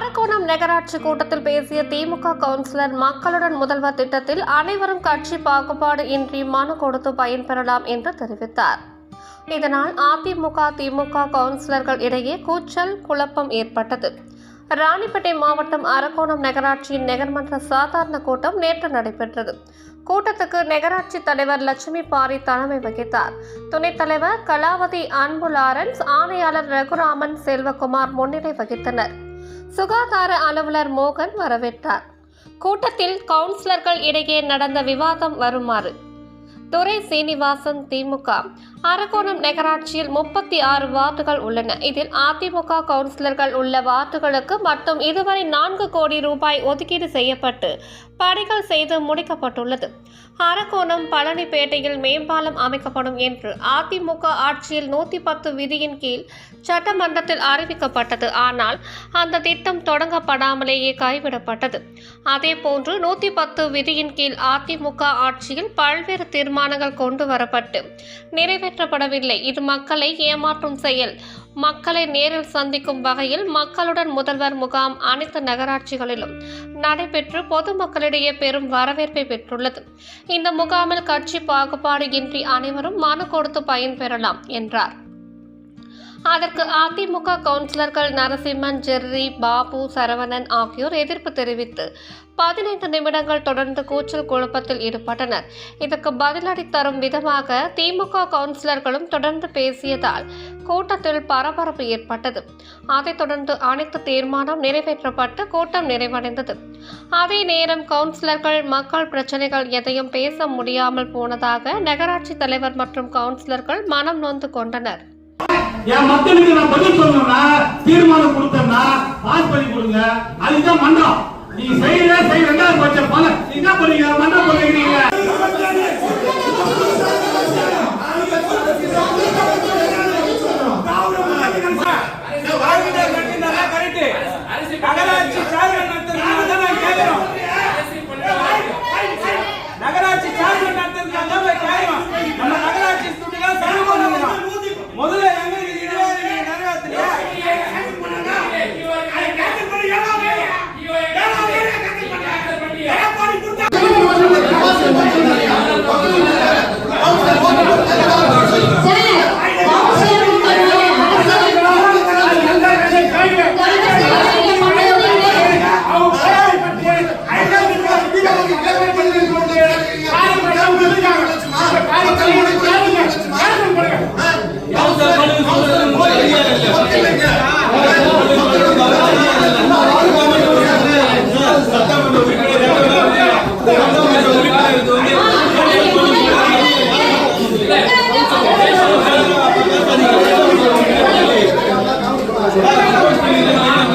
அரக்கோணம் நகராட்சி கூட்டத்தில் பேசிய திமுக கவுன்சிலர் மக்களுடன் முதல்வர் திட்டத்தில் அனைவரும் கட்சி பாகுபாடு இன்றி மனு கொடுத்து பயன்பெறலாம் என்று தெரிவித்தார். இதனால் அதிமுக திமுக கவுன்சிலர்கள் இடையே கூச்சல் குழப்பம் ஏற்பட்டது. ராணிப்பேட்டை மாவட்டம் அரக்கோணம் நகராட்சியின் நகர்மன்ற சாதாரண கூட்டம் நேற்று நடைபெற்றது. கூட்டத்துக்கு நகராட்சி தலைவர் லட்சுமி பாரி தலைமை வகித்தார். துணைத் தலைவர் கலாவதி அன்பு லாரன்ஸ் ஆணையாளர் ரகுராமன் செல்வகுமார் முன்னிலை வகித்தனர். சுகாதார அலுவலர் மோகன் வரவேற்றார். கூட்டத்தில் கவுன்சிலர்கள் இடையே நடந்த விவாதம் வருமாறு. துரை சீனிவாசன் திமுக. அரக்கோணம் நகராட்சியில் முப்பத்தி ஆறு வார்டுகள் உள்ளன. இதில் அதிமுக கவுன்சிலர்கள் உள்ள வார்டுகளுக்கு மட்டும் இதுவரை நான்கு கோடி ரூபாய் ஒதுக்கீடு செய்யப்பட்டு பணிகள் செய்து முடிக்கப்பட்டுள்ளது. அரக்கோணம் பழனிப்பேட்டையில் மேம்பாலம் அமைக்கப்படும் என்று அதிமுக ஆட்சியில் நூற்றி பத்து விதியின் கீழ் சட்டமன்றத்தில் அறிவிக்கப்பட்டது. ஆனால் அந்த திட்டம் தொடங்கப்படாமலேயே கைவிடப்பட்டது. அதேபோன்று நூற்றி பத்து விதியின் கீழ் அதிமுக ஆட்சியில் பல்வேறு தீர்மானங்கள் கொண்டு வரப்பட்டு நிறைவேற்றப்படவில்லை இது மக்களை ஏமாற்றும் செயல். மக்களை நேரில் சந்திக்கும் வகையில் மக்களுடன் முதல்வர் முகாம் அனைத்து நகராட்சிகளிலும் நடைபெற்று பொதுமக்களிடையே பெரும் வரவேற்பை பெற்றுள்ளது. இந்த முகாமில் கட்சி பாகுபாடு இன்றி அனைவரும் மனு கொடுத்து பயன்பெறலாம் என்றார். அதற்கு அதிமுக கவுன்சிலர்கள் நரசிம்மன் ஜெர்ரி பாபு சரவணன் ஆகியோர் எதிர்ப்பு தெரிவித்து பதினைந்து நிமிடங்கள் தொடர்ந்து கூச்சல் குழப்பத்தில் ஈடுபட்டனர். இதற்கு பதிலடி தரும் விதமாக திமுக கவுன்சிலர்களும் தொடர்ந்து பேசியதால் கூட்டத்தில் பரபரப்பு ஏற்பட்டது. அதைத் தொடர்ந்து அனைத்து தீர்மானம் நிறைவேற்றப்பட்டு கூட்டம் நிறைவடைந்தது. அதே நேரம் கவுன்சிலர்கள் மக்கள் பிரச்சனைகள் எதையும் பேச முடியாமல் போனதாக நகராட்சி தலைவர் மற்றும் கவுன்சிலர்கள் மனம் நொந்து கொண்டனர். என் மக்களுக்கு நான் பதில் சொல்லணும்னா தீர்மானம் கொடுத்தேன்னா பாஸ் பண்ணி கொடுங்க. அதுதான் மன்றம். நீ செய்யல செய்ய ரெண்டாவது பட்சம் பல நீங்க என்ன பண்ணீங்க மன்றம் பண்ணுறீங்க fazer.